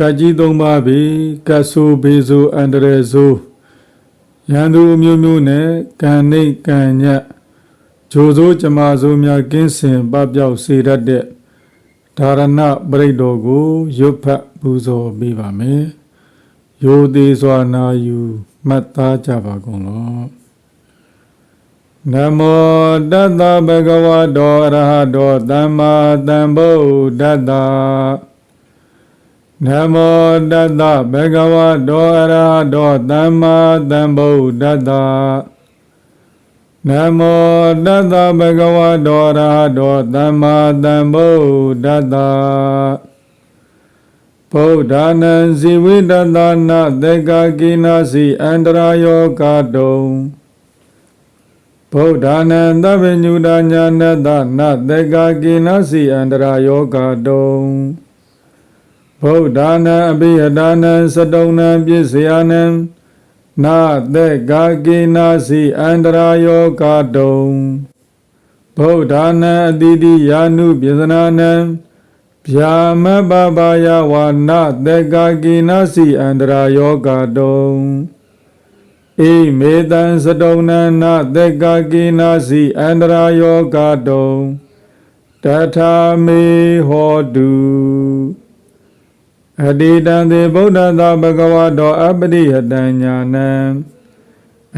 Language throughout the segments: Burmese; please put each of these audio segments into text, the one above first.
ကကြီးသုံးပါးပြီကတ်ဆိုးဘေးဆိုးအန္တရာယ်ဆိုးရန်သူအမျိုးမျိုးနဲ့ကံနှိတ်ကံညက်ဂျိုဆိုးကြမာဆိုးများကင်းစင်ပပျောက်စေတတ်တဲ့ဒါရဏပရိတ်တော်ကိုရွတ်ဖတ်ပူဇော်ပေးပါမယ်။ယောသေးစွာနာယူမှတ်သားကြပါကုန်လော။နမောတတ္တဗဂဝတောအရဟတောသမ္မာသမ္ဗုဒ္ဓတ္တ နမောတတ္တဘဂဝတောအရဟတောသမ္မာသမ္ဗုဒ္ဓတ္တနမောတတ္တဘဂဝတောအရဟတောသမ္မာသမ္ဗုဒ္ဓတ္တဗုဒ္ဓနံဇိဝိတတနာသေကကိနာစီအန္တရာယောကတုံဗုဒ္ဓနံသဗ္ဗညုတညာနတနသေကကိနာစီအန္တရာယောကတုံ ဗုဒ္ဓနာအဘိဟဒါနံစတုံနံပြည့်စရာနံနာသက်ကာကိနာစီအန္တရာယောကတုံဗုဒ္ဓနာအတိတိယာနုပြေသနာနံဗျာမပပါယဝါနာသက်ကာကိနာစီအန္တရာယောကတုံဣမေတံစတုံနံနာသက်ကာကိနာစီအန္တရာယောကတုံတထာမေဟောတု အတိတံသေဗုဒ္ဓသာဘဂဝတောအပရိဟတံညာနံ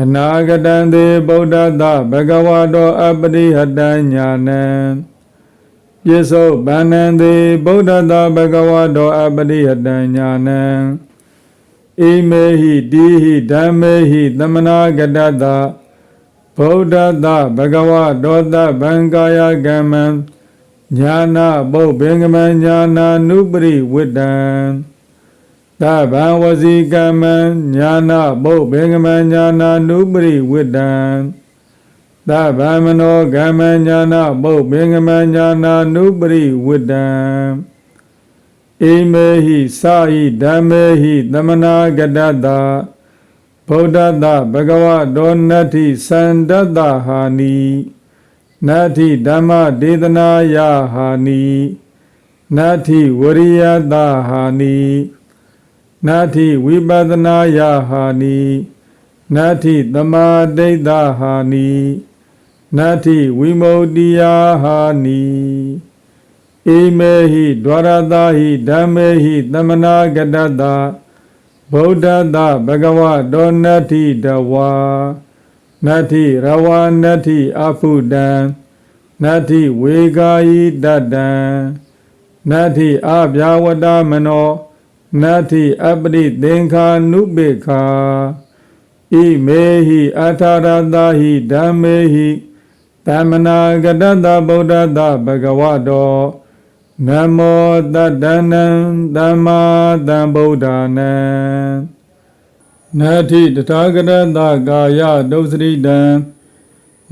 အနာဂတံသေဗုဒ္ဓသာဘဂဝတောအပရိဟတံညာနံပိစုဗန္နံသေဗုဒ္ဓသာဘဂဝတောအပရိဟတံညာနံဣမေဟိတိဟိဓမ္မေဟိသမနာဂတတဗုဒ္ဓသာဘဂဝတောသဗံကာယကမ္မံ ညာနာဘုတ်ဘင်္ဂမညာနာနုပရိဝိတံသဗ္ဗံဝစီကမ္မံညာနာဘုတ်ဘင်္ဂမညာနာနုပရိဝိတံသဗ္ဗံမနောကမ္မညာနာဘုတ်ဘင်္ဂမညာနာနုပရိဝိတံဣမေဟိသာဟိဓမ္မေဟိသမနာဂတတဗုဒ္ဓတဘဂဝတောနတ္ထိသန္တတဟာနိ နတ္ထိဓမ္မဒေသနာယဟာနိနတ္ထိဝရိယတဟာနိနတ္ထိဝိပဿနာယဟာနိနတ္ထိသမာဓိဋ္ဌဟာနိနတ္ထိဝိမု ക്തി ယဟာနိဣမေဟိဒွါရတာဟိဓမ္မေဟိသမနာဂတတဗုဒ္ဓတဘဂဝတောနတ္ထိတဝါ နတ္ထိရဝနတ္ထိအဖုတံနတ္ထိဝေကာယိတတံနတ္ထိအဗျာဝတမနောနတ္ထိအပရိသင်္ခာနုပေခာဣမေဟိအထာရတဟိဓမ္မေဟိသမနာဂတတဗုဒ္ဓတဘဂဝတောနမောတတနံသမ္မာသမ္ဗုဒ္ဓနံ နတ္ထိတထာဂရတကာယဒုစရိတံ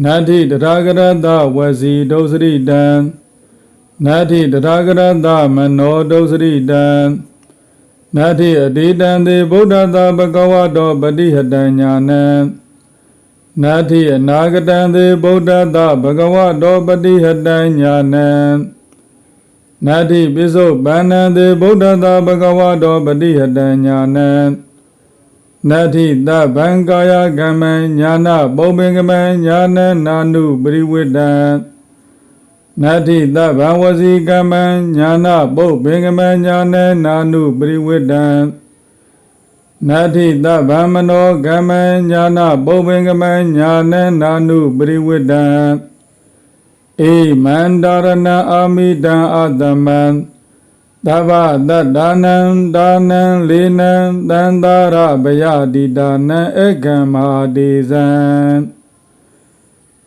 နတ္ထိတထာဂရတဝစီဒုစရိတံနတ္ထိတထာဂရတမနောဒုစရိတံနတ္ထိအတိတံသေဗုဒ္ဓသာဘဂဝတောပတိဟတံညာနံနတ္ထိအနာဂတံသေဗုဒ္ဓသာဘဂဝတောပတိဟတံညာနံနတ္ထိပိစုပန္နံသေဗုဒ္ဓသာဘဂဝတောပတိဟတံညာနံ နတ္ထိသဗ္ဗံကာယကမ္မံညာနာပုံပင်ကမံညာနနာနုပရိဝိတံနတ္ထိသဗ္ဗံဝစီကမ္မံညာနာပုပ္ပင်ကမံညာနနာနုပရိဝိတံနတ္ထိသဗ္ဗံမနောကမ္မံညာနာပုပ္ပင်ကမံညာနနာနုပရိဝိတံဧမန္တရဏအာမိတံအတ္တမံ သဗ္ဗတတ္ဒါနံဒါနံလေနံတန္တာရဗယတိဒါနံဧကံမဟာတိဇံ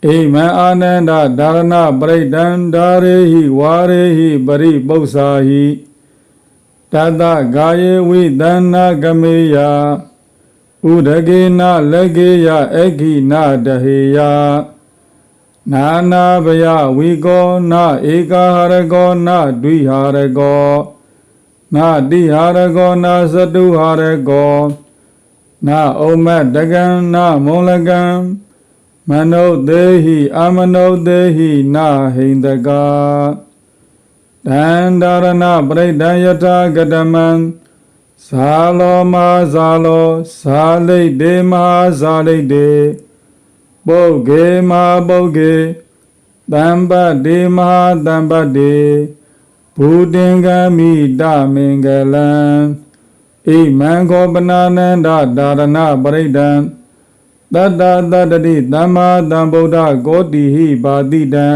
အိမံအာနန္ဒဒါရဏပရိဒံဒါရေဟိဝါရေဟိပရိပု္ပ္ပာဟိတတဂာယေဝိသန္နာကမေယဥဒကေနလကေယဧကိနတဟေယ နာနာဘယဝီကောနာဧကာဟာရကောနာဒွိဟာရကောနာတိဟာရကောနာသတုဟာရကောနာဩမတကံနာမုံလကံမနုဿေဟိအမနုဿေဟိနာဟိန္ဒကာတန္တာရဏပရိဒံယထာကတမံဇာလောမဇာလောဇာလိတ်တေမဟာဇာလိတ်တေ ပုဂ္ဂေမဟာပုဂ္ဂေတမ္ပတေမဟာတမ္ပတေဘူတင်ကမိတမင်္ဂလံဣမံခောပနာနန္ဒဒါရဏပရိဒံတတ္တတတ္တိသမ္မာသမ္ဗုဒ္ဓကောတိဟိပါတိတံ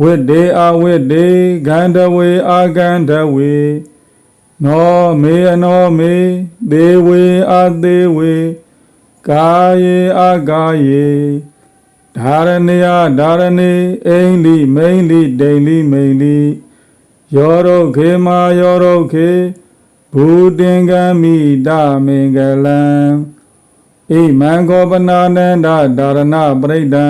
ဝိတေအဝိတေဂန္ဓဝေအာဂန္ဓဝေနောမေအနောမေဒေဝေအာသေးဝေ ကာယေအာကာယေဓာရဏယဓာရဏေအိန္လိမိန္လိဒိန္လိမိန္လိယောရုခေမာယောရုခေဘူတင်ကမိတမင်္ဂလံဣမံခောပနာနန္ဒဒါရဏပရိဒံ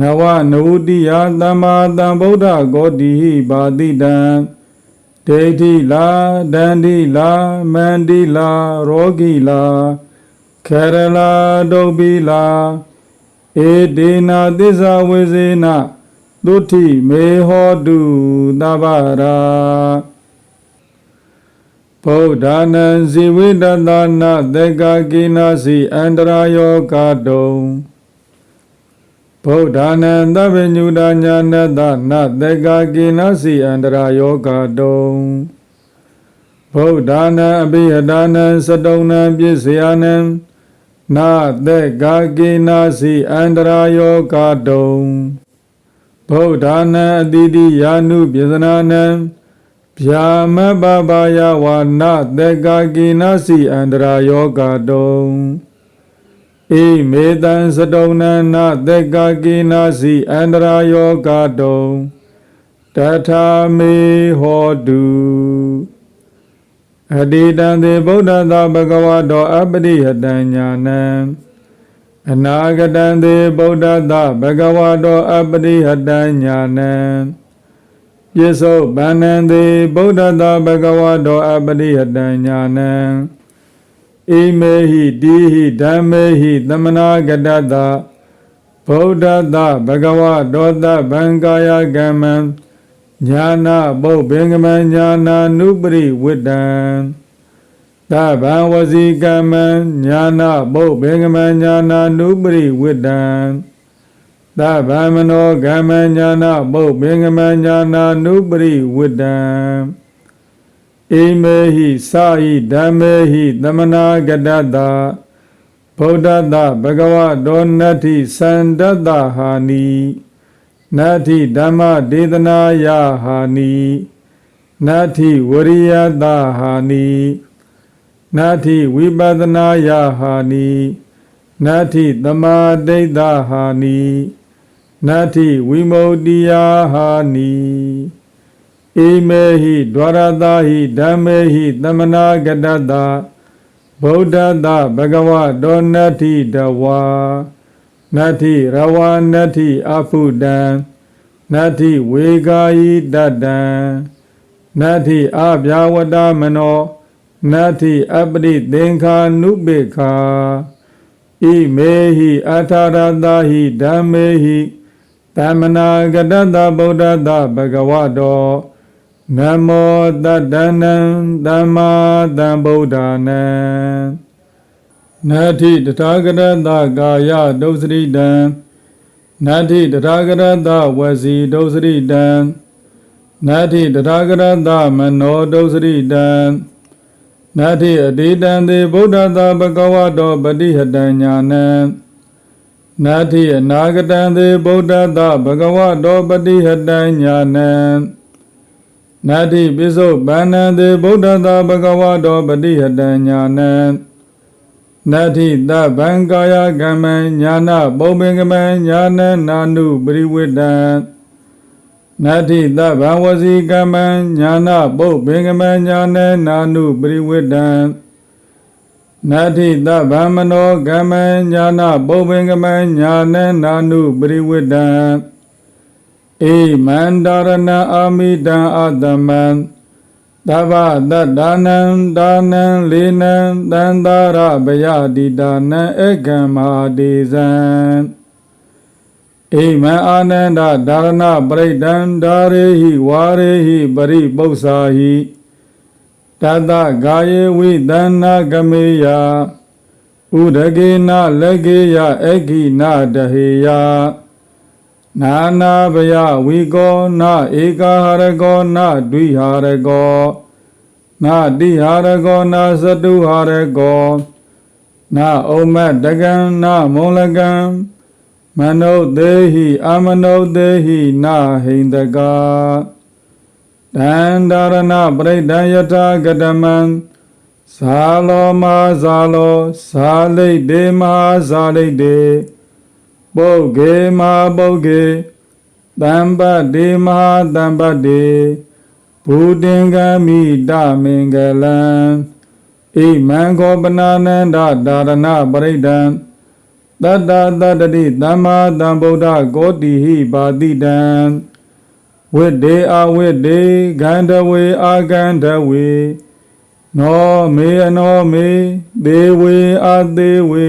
နဝနဝတိယသမ္မာသမ္ဗုဒ္ဓဂောတိဟိပါတိတံဒိဋ္ဌိလာဒန္တိလာမန္တိလာရောဂိလာ ခေရလာဒုဗ္ဗိလာဧဒေနာသစ္စာဝေဇေနသုတိမေဟောတုသဗ္ဗရာဗုဒ္ဓနံဇိဝိတတနာသေကကိနာစီအန္တရာယောဂတုံဗုဒ္ဓနံသဗ္ဗညုတညာနတနသေကကိနာစီအန္တရာယောဂတုံဗုဒ္ဓနံအဘိဟဒါနံစတုံနံပြည့်စယနံ နာသေကကိနာစီအန္တရာယောဂတုံဗုဒ္ဓနံအတိတိယာနုပြေသနာနံဗျာမပပါယဝါနသေကကိနာစီအန္တရာယောဂတုံဣမေတံစတုံနနသေကကိနာစီအန္တရာယောဂတုံတထာမေဟောတု အတိတံသေဗုဒ္ဓသာဘဂဝါတောအပရိဟတံညာနံအနာဂတံသေဗုဒ္ဓသာဘဂဝါတောအပရိဟတံညာနံပြစ္ဆုတ်ဗန္နံသေဗုဒ္ဓသာဘဂဝါတောအပရိဟတံညာနံဣမေဟိတိဟိဓမ္မေဟိသမနာဂတတဗုဒ္ဓသာဘဂဝါတောသဗံကာယကမ္မံ ညာနာပုပ္ပင်္ဂမညာနာနုပရိဝိတံသဗံဝစီကမ္မံညာနာပုပ္ပင်္ဂမညာနာနုပရိဝိတံသဗ္ဗမနောကမ္မညာနာပုပ္ပင်္ဂမညာနာနုပရိဝိတံဣမေဟိစာဟိဓမ္မေဟိသမနာဂတတဗုဒ္ဓတဘဂဝတောနတ္ထိသန္တတဟာနိ နတ္ထိဓမ္မဒေသနာယဟာနိနတ္ထိဝရိယတဟာနိနတ္ထိဝိပဿနာယဟာနိနတ္ထိသမာဓိဋ္ဌဟာနိနတ္ထိဝိမု ക്തി ယဟာနိဣမေဟိဒွါရတာဟိဓမ္မေဟိသမနာဂတတဗုဒ္ဓတဘဂဝတောနတ္ထိတဝါ နတ္ထိရဝနတ္ထိအဖုတံနတ္ထိဝေကာယိတတံနတ္ထိအဗျာဝတမနောနတ္ထိအပရိသင်္ခာနုပေခာဣမေဟိအထာရတာဟိဓမ္မေဟိသမနာဂတတဗုဒ္ဓတဘဂဝတောနမောတတနံသမ္မာသမ္ဗုဒ္ဓနံ နတ္ထိတထာဂရတကာယဒုစရိတံနတ္ထိတထာဂရတဝစီဒုစရိတံနတ္ထိတထာဂရတမနောဒုစရိတံနတ္ထိအတိတံသေဗုဒ္ဓသာဘဂဝတောပတိဟတံညာနံနတ္ထိအနာဂတံသေဗုဒ္ဓသာဘဂဝတောပတိဟတံညာနံနတ္တိပိစုဗန္နံတေဗုဒ္ဓသာဘဂဝတောပတိဟတံညာနံ နတ္ထိသဗံကာယကမ္မံညာနာပုံပင်ကမံညာနနာနုပရိဝိတံနတ္ထိသဗံဝစီကမ္မံညာနာပုပင်ကမံညာနနာနုပရိဝိတံနတ္ထိသဗံမနောကမ္မံညာနာပုပင်ကမံညာနနာနုပရိဝိတံဧမန္တရဏအာမိတံအတမံ သဗ္ဗတတ္ဒါနံဒါနံလေနံတန္တာရဗယတိဒါနံဧကံမာတိဇံဣမံအာနန္ဒဒါရဏပရိဒံဒါရေဟိဝါရေဟိပရိပု္ပ္ပာဟိတတကာယေဝိသနာကမေယဥဒကေနလက်ကေယအခိနတဟေယ နာနာဘယဝိကောနဧကာဟရကောနဒွိဟာရကောနာတိဟာရကောနာသတုဟာရကောနာဩမတကံနာမောလကံမနုသေဟိအမနုသေဟိနာဟိန္ဒကာတန္တရဏပရိဒံယထာကတမံဇာလောမဇာလောဇာလိတ်တေမဇာလိတ်တေ ပုဂ္ဂေမပုဂ္ဂေတံပတ္တိမဟာတံပတ္တိဘူတင်္ဂမိတမင်္ဂလံဣမံခောပနာနန္ဒဒါရဏပရိဒံတတ္တတတ္တိသမ္မာသမ္ဗုဒ္ဓကောတိဟိပါတိတံဝိတေအဝိတေဂန္ဓဝေအာဂန္ဓဝေနောမေအနောမေဒေဝေအာသေဝေ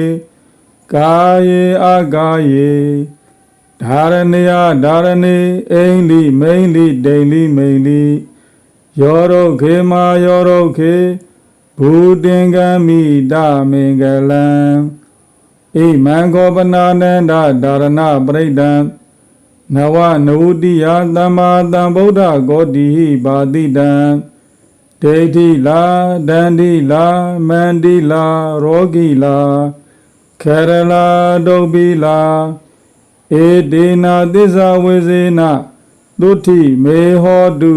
ကာယေအာကာယေဓာရဏယဓာရဏေအိန္ဒိမိန္ဒိဒိန္ဒိမိန္ဒိယောရုခေမာယောရုခေဘူတင်္ဂမိတမင်္ဂလံဣမံခောပနာနန္ဒဒါရဏပရိဒံနဝနဝတိယသမ္မာသမ္ဗုဒ္ဓဂောတိဟိပါတိတံဒိဋ္ဌိလာဒန္တိလာမန္တိလာရောဂိလာ ခေရလာဒုပိလာဧဒေနာသစ္စာဝေစေနသုတိမေဟောတု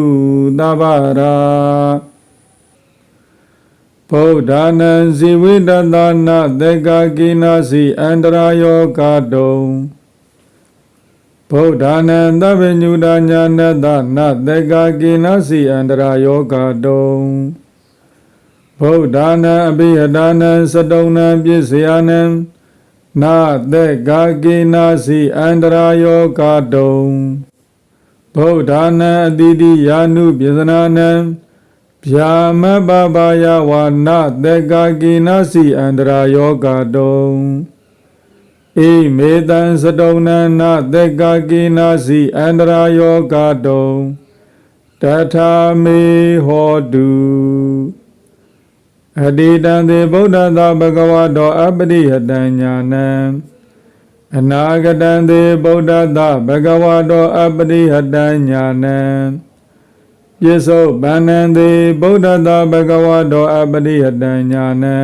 သဗ္ဗရာဗုဒ္ဓနံဇိဝိတတနာသေကာကိနာစီအန္တရာယောကတုံဗုဒ္ဓနံသဗ္ဗညုတညာနတနသေကာကိနာစီအန္တရာယောကတုံ ဗုဒ္ဓနံအဘိဟတာနံစတုံနံပြည့်စရာနံနာသေကာကိနာစီအန္တရာယောကတုံဗုဒ္ဓနံအတိတိယာနုပြေသနာနံဗျာမပပါယဝါနသေကာကိနာစီအန္တရာယောဂတုံဣမေတံစတုံနနာသေကာကိနာစီအန္တရာယောဂတုံတထာမေဟောတု အတိတံသေဗုဒ္ဓသာဘဂဝတောအပရိဟတံညာနံအနာဂတံသေဗုဒ္ဓသာဘဂဝတောအပရိဟတံညာနံယစ္ဆုဗန္နံတိဗုဒ္ဓတာဘဂဝတောအပရိဟတံညာနံ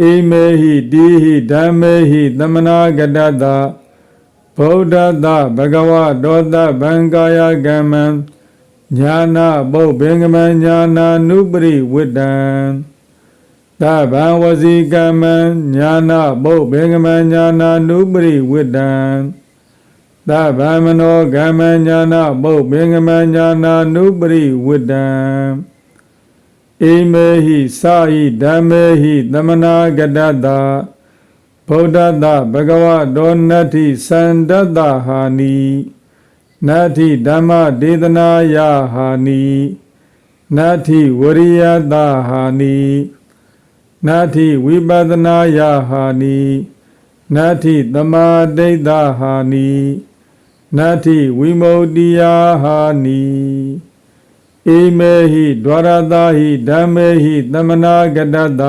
ဣမေဟိတိဟိဓမ္မေဟိသမနာကတတဗုဒ္ဓတာဘဂဝတောတဗံကာယကမ္မံ ညာနာပုပ္ပင်္ဂမညာနာနုပရိဝိတံသဗ္ဗံဝစီကမ္မံညာနာပုပ္ပင်္ဂမညာနာနုပရိဝိတံသဗ္ဗမနောကမ္မညာနာပုပ္ပင်္ဂမညာနာနုပရိဝိတံအိမေဟိစာဟိဓမ္မေဟိသမနာကတတဗုဒ္ဓတဘဂဝတောနတ္ထိသန္တတဟာနိ နတ္ထိဓမ္မဒေသနာယဟာနိနတ္ထိဝရိယတဟာနိနတ္ထိဝိပဿနာယဟာနိနတ္ထိသမာဓိဋ္ဌဟာနိနတ္ထိဝိမု ക്തി ယာဟာနိဣမေဟိဒွါရတာဟိဓမ္မေဟိသမနာကတတ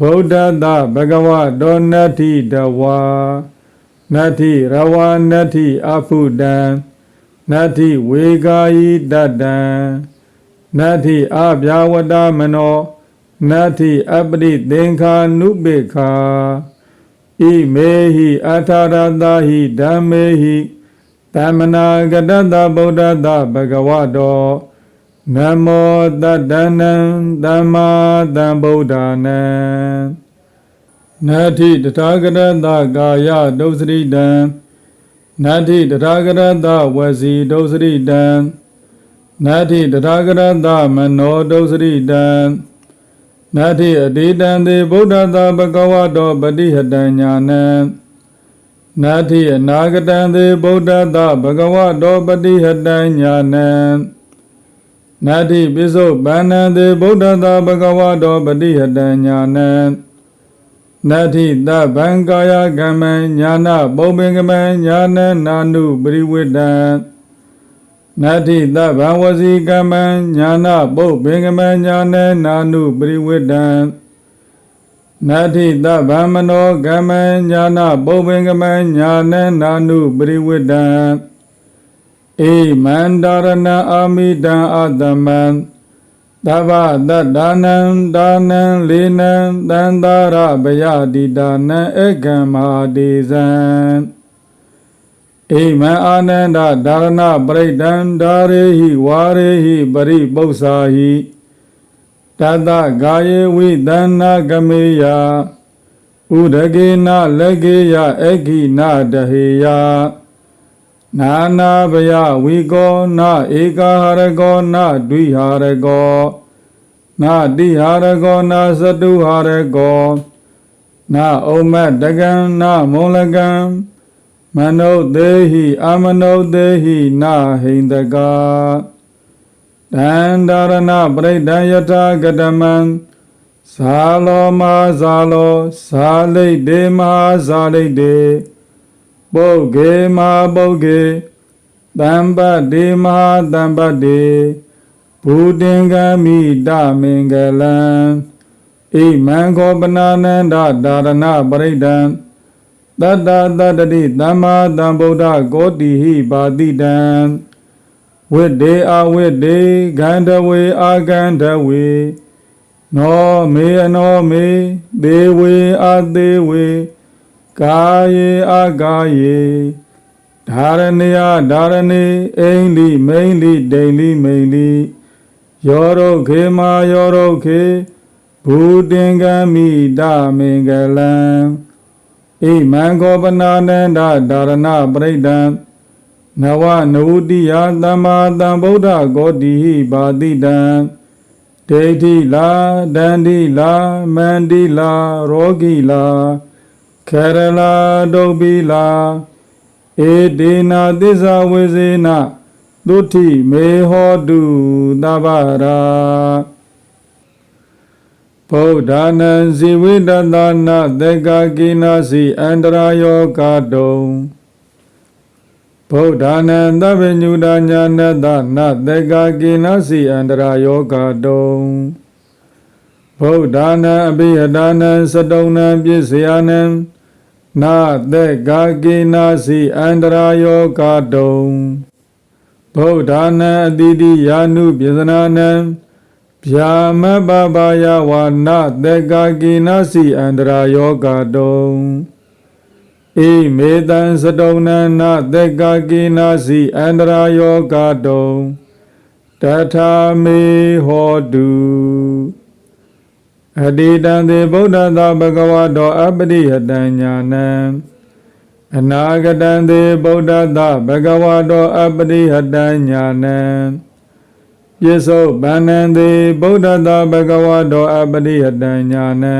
ဗုဒ္ဓတဘဂဝတောနတ္ထိတဝါ နတ္ထိရဝနတ္ထိအဖုတံနတ္ထိဝေကာယိတတံနတ္ထိအဗျာဝတမနောနတ္ထိအပရိသင်္ခာနုပေခာဣမေဟိအထာရတာဟိဓမ္မေဟိသမနာကတတဗုဒ္ဓတဘဂဝတောနမောတတ္တနံသမ္မာသမ္ဗုဒ္ဓနံ နတ္ထိတထာဂရတကာယဒုစရိတံနတ္ထိတထာဂရတဝစီဒုစရိတံနတ္ထိတထာဂရတမနောဒုစရိတံနတ္ထိအတိတံသေဗုဒ္ဓတဘဂဝတောပတိဟတညာနံနတ္ထိအနာဂတံသေဗုဒ္ဓတဘဂဝတောပတိဟတညာနံနတ္ထိပိစုပန္နံသေဗုဒ္ဓတဘဂဝတောပတိဟတညာနံ နတ္ထိသဗံကာယကမ္မညာနာပုပ္ပင်္ဂမညာနနာနုပရိဝိတံနတ္ထိသဗ္ဗဝစီကမ္မံညာနာပုပ္ပင်္ဂမညာနေနာနုပရိဝိတံနတ္ထိသဗ္ဗမနောကမ္မံညာနာပုပ္ပင်္ဂမညာနေနာနုပရိဝိတံဧမန္တရဏအာမိတံအတ္တမံ သဗ္ဗတတ္တနံဒါနံလေနံသန္တာရဗယတိဒါနံဧကံမဟာတိဇံဣမံအာနန္ဒဒါရဏပရိဒံဒါရေဟိဝါရေဟိပရိပု္ပ္ပာဟိတတကာယေဝိသန္နာကမေယဥဒကေနလက်ကေယအခိနတဟေယ နာနာဘယဝိကောနဧကာဟရကောနဒွိဟာရကောနတိဟာရကောနသတုဟာရကောနဩမတကံနမောလကံမနုဿေဟိအမနုဿေဟိနာဟိန္တကာတန္တရဏပရိဒံယထာကတမံဇာလောမဇာလောဇာလိတ်တေမဟာဇာလိတ်တေ ပုဂ္ဂေမဟာပုဂ္ဂေတံပတ္တိမဟာတံပတ္တိဘူတင်္ဂမိတမင်္ဂလံဣမံခောပနာနန္ဒဒါရဏပရိဒံတတ္တတတ္တိသမ္မာသမ္ဗုဒ္ဓကောတိဟိပါတိတံဝိတေအဝိတေဂန္ဓဝေအာဂန္ဓဝေနောမေအနောမေဒေဝေအာသေဝေ ကာယေအာကာယေဓာရဏယဓာရဏေအိန္ဒိမိန္ဒိဒိဋ္ဌိမိန္ဒိယောရုခေမာယောရုခေဘူတင်္ဂမိတမင်္ဂလံဣမံခောပနာနန္ဒဒါရဏပရိဒံနဝနဝတိယသမ္မာသမ္ဗုဒ္ဓဂောတိဟိပါတိတံဒိဋ္ဌိလာဒန္တိလာမန္တိလာရောဂိလာ ခေရလာဒုဗ္ဗိလာဧဒေနာသစ္စာဝေစေနသုတိမေဟောတုသဗ္ဗရာဗုဒ္ဓနံဇိဝိတတနာသေကာကိနာစီအန္တရာယောကာတုံဗုဒ္ဓနံသဗ္ဗညုတညာနတနသေကာကိနာစီအန္တရာယောကာတုံဗုဒ္ဓနံအဘိဟဒါနံသတုံနံပြည့်စယနံ နာသေကာကိနာစီအန္တရာယောကာတုံဗုဒ္ဓနံအတိတိယာနုပြေသနာနံဗျာမပပါယဝါနသေကာကိနာစီအန္တရာယောဂတုံဣမေတံစတုံနနသေကာကိနာစီအန္တရာယောဂတုံတထာမေဟောတု အတိတံသေဗုဒ္ဓသာဘဂဝါတောအပရိဟတံညာနံအနာဂတံသေဗုဒ္ဓသာဘဂဝါတောအပရိဟတံညာနံပြစ္ဆုတ်ဗန္နံတိဗုဒ္ဓတာဘဂဝါတောအပရိဟတံညာနံ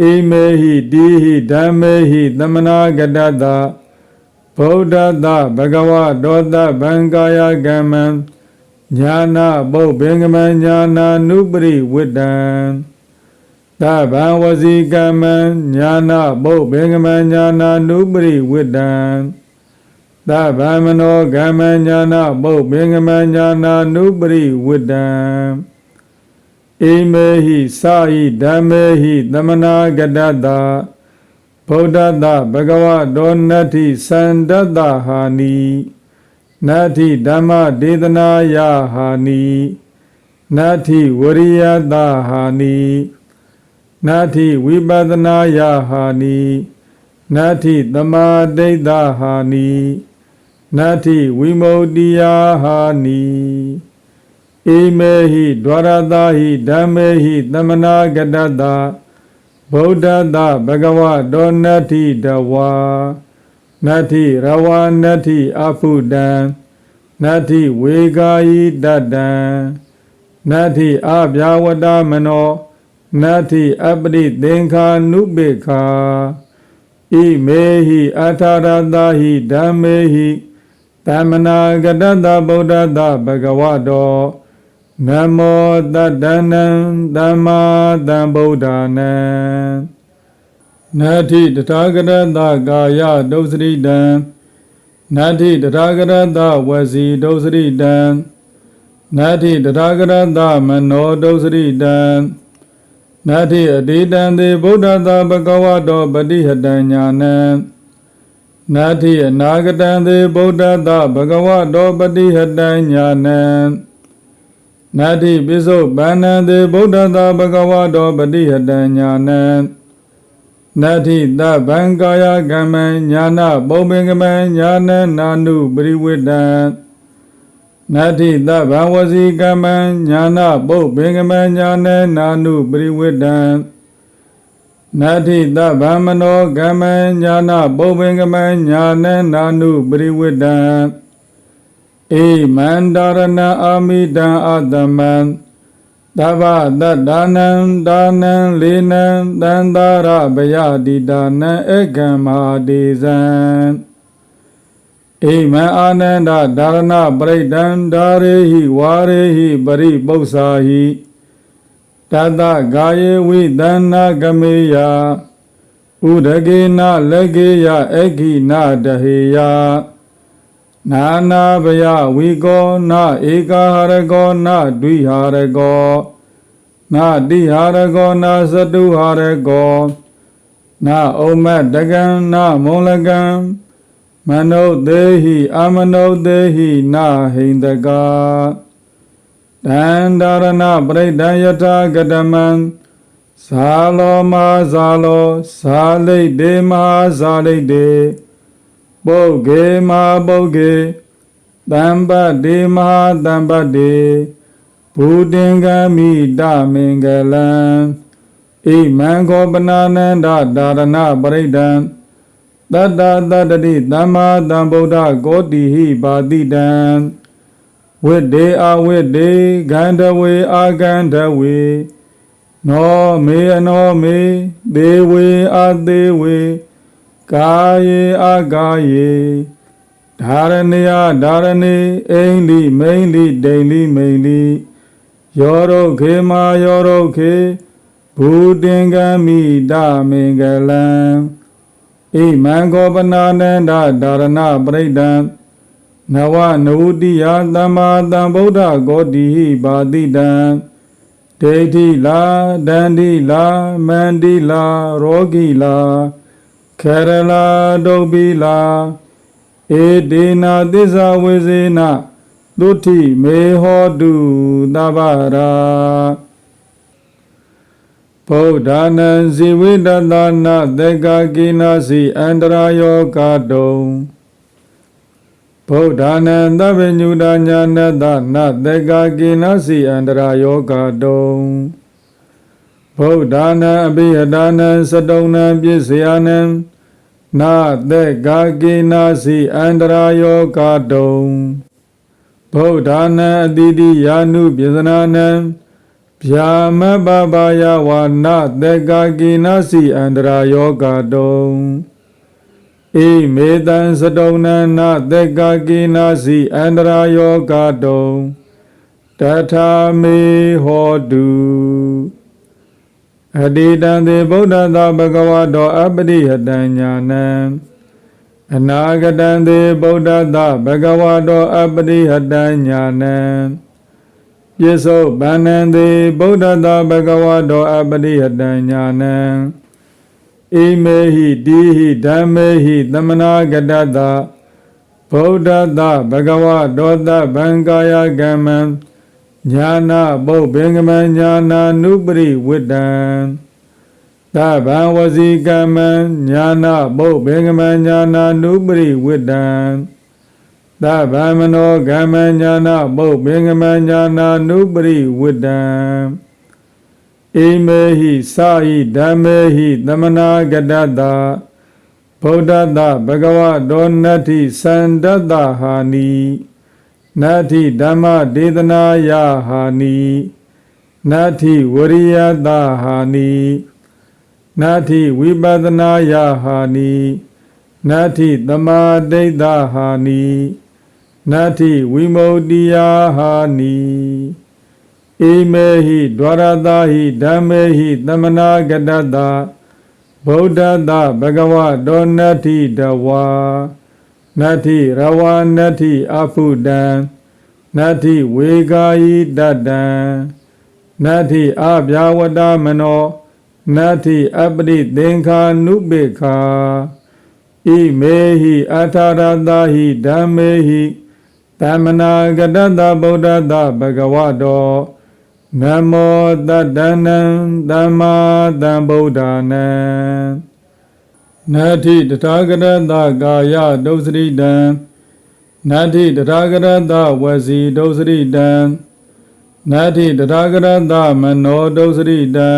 ဣမေဟိတိဟိဓမ္မေဟိသမနာဂတတဗုဒ္ဓတာဘဂဝါတောတဗံကာယကမ္မံ ညာနာပုပ္ပင်္ဂမညာနာနုပရိဝိတံသဗ္ဗံဝစီကမ္မံညာနာပုပ္ပင်္ဂမညာနာနုပရိဝိတံသဗ္ဗမနောကမ္မညာနာပုပ္ပင်္ဂမညာနာနုပရိဝိတံဣမေဟိသာဟိဓမ္မေဟိသမနာဂတတဗုဒ္ဓတဘဂဝတောနတ္ထိသန္တတဟာနိ နတ္ထိဓမ္မဒေသနာယဟာနိနတ္ထိဝရိယတဟာနိနတ္ထိဝိပဿနာယဟာနိနတ္ထိသမာဓိဋ္ဌဟာနိနတ္ထိဝိမု ക്തി ယာဟာနိဣမေဟိဒွါရတာဟိဓမ္မေဟိသမနာဂတတဗုဒ္ဓတဘဂဝတောနတ္ထိတဝါ နတ္ထိရဝနတ္ထိအဖုတံနတ္ထိဝေကာယိတတံနတ္ထိအဗျာဝတမနောနတ္ထိအပရိသင်္ခာနုပေခာဣမေဟိအထာရတာဟိဓမ္မေဟိသမနာဂတတဗုဒ္ဓတဘဂဝတောနမောတတနံသမ္မာသမ္ဗုဒ္ဓနံ နာတိတထာဂရတကာယဒုစရိတံနာတိတထာဂရတဝစီဒုစရိတံနာတိတထာဂရတမနောဒုစရိတံနာတိအတိတံသေဗုဒ္ဓသာဘဂဝတောပတိဟတံညာနံနာတိအနာဂတံသေဗုဒ္ဓသာဘဂဝတောပတိဟတံညာနံနာတိပိစုပန္နံသေဗုဒ္ဓသာဘဂဝတောပတိဟတံညာနံ နတ္ထိသဗ္ဗံကာယကမ္မံညာနာပုံပင်ကမံညာနံနာနုပရိဝိတံနတ္ထိသဗ္ဗံဝစီကမ္မံညာနာပုပ္ပင်ကမံညာနံနာနုပရိဝိတံနတ္ထိသဗ္ဗံမနောကမ္မံညာနာပုပ္ပင်ကမံညာနံနာနုပရိဝိတံဧမန္တရဏအာမိတံအတ္တမံ သဗ္ဗတတ္ဒါနံဒါနံလေနံတန္တာရဗယတိဒါနံဧကံမဟာတိဇံဣမံအာနန္ဒဒါရဏပရိဒံဒါရေဟိဝါရေဟိပရိပု္ပ္ပာဟိတတဂာယေဝိသန္နာကမေယဥဒကေနလကေယအခိနတဟေယ နာနာဘယဝိကောနဧကာဟရကောနဒွိဟာရကောနတိဟာရကောနသတုဟာရကောနဩမတကံနမုံလကံမနုသေဟိအမနုသေဟိနဟိန္ဒကာတန္တရဏပရိဒံယထာကတမံဇာလောမဇာလောဇာလိတ်တေမဇာလိတ်တေ ပုဂ္ဂေမပုဂ္ဂေတံပတ္တိမဟာတံပတ္တိဘူတင်္ဂမိတမင်္ဂလံဣမံခောပနာနန္ဒဒါရဏပရိဒံတတ္တတတ္တိသမ္မာသမ္ဗုဒ္ဓကောတိဟိပါတိတံဝိတေအဝိတေဂန္ဓဝေအာဂန္ဓဝေနောမေအနောမေဒေဝေအာသေဝေ ကာယေအာကာယေဓာရဏယဓာရဏေအိန္ဒိမိန္ဒိဒိန္ဒိမိန္ဒိယောရုခေမာယောရုခေဘူတင်္ဂမိတမင်္ဂလံဣမံကောပနာနန္ဒဒါရဏပရိဒံနဝနဝတိယသမ္မာသမ္ဗုဒ္ဓဂောတိဟိပါတိတံဒိဋ္ဌိလာဒန္တိလာမန္တိလာရောဂိလာ ခေရလာဒုပိလာဧဒေနာသစ္စာဝေစေနသုတိမေဟောတုသဗ္ဗရာဗုဒ္ဓနံဇိဝိတတနာသေကာကိနာစီအန္တရာယောကာတုံဗုဒ္ဓနံသဗ္ဗညုတညာနတနသေကာကိနာစီအန္တရာယောကာတုံ ဗုဒ္ဓနံအဘိဟတာနံစတုံနံပြည့်စရာနံနာသေကာကိနာစီအန္တရာယောကာတုံဗုဒ္ဓနံအတိတိယာနုပြေသနာနံဗျာမပပါယဝါနသေကာကိနာစီအန္တရာယောဂတုံဣမေတံစတုံနနသေကာကိနာစီအန္တရာယောဂတုံတထာမေဟောတု အတိတံသေဗုဒ္ဓသာဘဂဝတောအပတိဟတံညာနံအနာဂတံသေဗုဒ္ဓသာဘဂဝတောအပတိဟတံညာနံပိစုဗန္နံတိဗုဒ္ဓတာဘဂဝတောအပရိဟတံညာနံဣမေဟိတိဟိဓမ္မေဟိသမနာကတတဗုဒ္ဓတာဘဂဝတောတဗံကာယကမ္မံ ညာနာပုပ္ပင်္ဂမညာနာနုပရိဝိတံသဗံဝစီကမ္မံညာနာပုပ္ပင်္ဂမညာနာနုပရိဝိတံသဗ္ဗမနောကမ္မညာနာပုပ္ပင်္ဂမညာနာနုပရိဝိတံဣမေဟိစာဟိဓမ္မေဟိသမနာကတတဗုဒ္ဓတဘဂဝတောနတ္ထိသန္တတဟာနိ နတ္ထိဓမ္မဒေသနာယဟာနိနတ္ထိဝရိယတဟာနိနတ္ထိဝိပဒနာယဟာနိနတ္ထိသမာဓိဋ္ဌဟာနိနတ္ထိဝိမု ക്തി ယဟာနိဣမေဟိဒွါရတာဟိဓမ္မေဟိသမနာကတတဗုဒ္ဓတဘဂဝတောနတ္ထိတဝါ နတ္ထိရဝနတ္ထိအဖုတံနတ္ထိဝေကာယိတတ္တံနတ္ထိအဗျာဝတ္တမနောနတ္ထိအပရိသင်္ခာနုပိခာဣမေဟိအထာရတဟိဓမ္မေဟိသမနာကတတဗုဒ္ဓတဘဂဝတောနမောတတ္တနံသမ္မာသမ္ဗုဒ္ဓနံ နာတိတထာဂရတကာယဒုစရိတံနာတိတထာဂရတဝစီဒုစရိတံနာတိတထာဂရတမနောဒုစရိတံ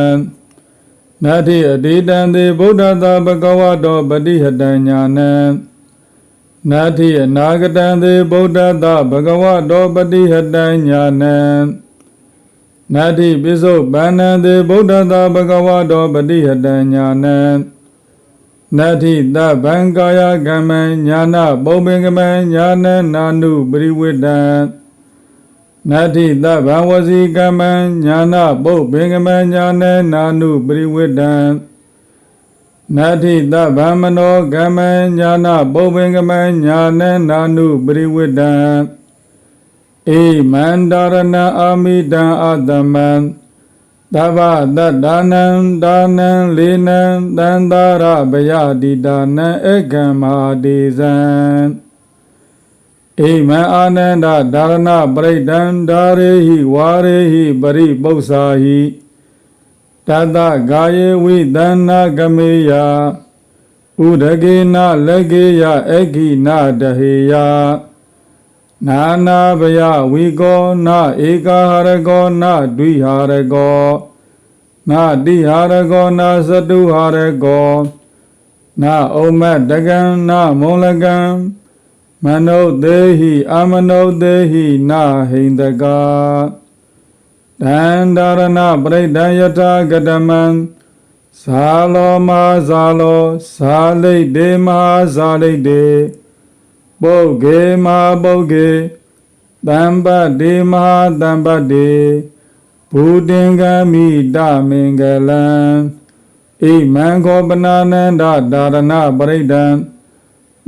နာတိအတိတံသေဗုဒ္ဓသာဘဂဝတောပတိဟတံညာနံနာတိအနာဂတံသေဗုဒ္ဓသာဘဂဝတောပတိဟတံညာနံနာတိပိစုပန္နံသေဗုဒ္ဓသာဘဂဝတောပတိဟတံညာနံ နတ္ထိသဗ္ဗံကာယကမ္မံညာနာပုပ္ပင်ကမံညာနံနာနုပရိဝိတံနတ္ထိသဗ္ဗံဝစီကမ္မံညာနာပုပ္ပင်ကမံညာနံနာနုပရိဝိတံနတ္ထိသဗ္ဗံမနောကမ္မံညာနာပုပ္ပင်ကမံညာနံနာနုပရိဝိတံဧမန္တရဏအာမိတံအတ္တမံ သဗ္ဗတတ္တနံဒါနံလေနံတန္တာရဗယတိတာနံဧကံမဟာတိဇံဣမံအာနန္ဒဒါရဏပရိဒံဒါရေဟိဝါရေဟိပရိပု္ပ္ပာဟိတတဂာယေဝိသန္နာကမေယဥဒကေနလကေယအခိနတဟေယ နာနာဘယဝိကောနဧကာဟရကောနဒွိဟာရကောနတိဟာရကောနသတုဟာရကောနဩမတကံနမုံလကံမနုဿေဟိအမနုဿေဟိနဟိန္ဒကာတန္တရဏပရိဒံယထာကတမံဇာလောမဇာလောဇာလိတ်တေမဇာလိတ်တေ ပုဂ္ဂေမပုဂ္ဂေတံပတ္တိမဟာတံပတ္တိဘူတင်ကမိတမင်္ဂလံဣမံခောပနာနန္ဒဒါရဏပရိဒံ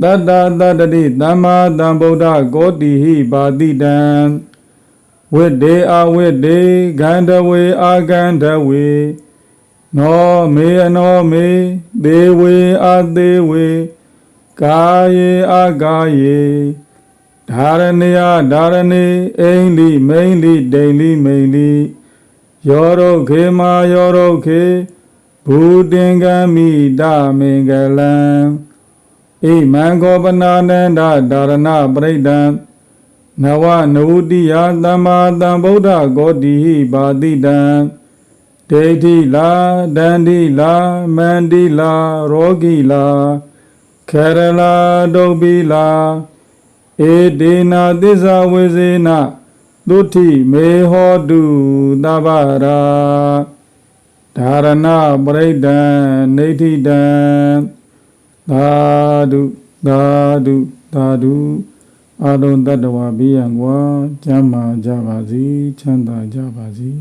တတ္တတတ္တိသမ္မာသမ္ဗုဒ္ဓကောတိဟိပါတိတံဝိတေအဝိတေဂန္ဓဝေအာဂန္ဓဝေနောမေအနောမေဒေဝေအသေးဝေ ကာယေအာကာယေဓာရဏယဓာရဏေအိန္လိမိန္လိဒိန္လိမိန္လိယောရုခေမာယောရုခေဘူတင်ကမိတမင်္ဂလံဣမံခောပနာနန္ဒဒါရဏပရိဒံနဝနဝတိယသမ္မာသမ္ဗုဒ္ဓဂောတိဟိပါတိတံဒိဋ္ဌိလာဒန္တိလာမန္တိလာရောဂိလာ ခေရလာဒုပ္ပိလာဧဒေနာသစ္စာဝေစေနသုတိမေဟောတုသဗ္ဗရာဓာရဏပရိဒံနေဋ္ဌိတံသာဓုသာဓုသာဓုအာလုံးတတ္တဝါဘေးရန်ကွာကျမ်းမာကြပါစေချမ်းသာကြပါစေ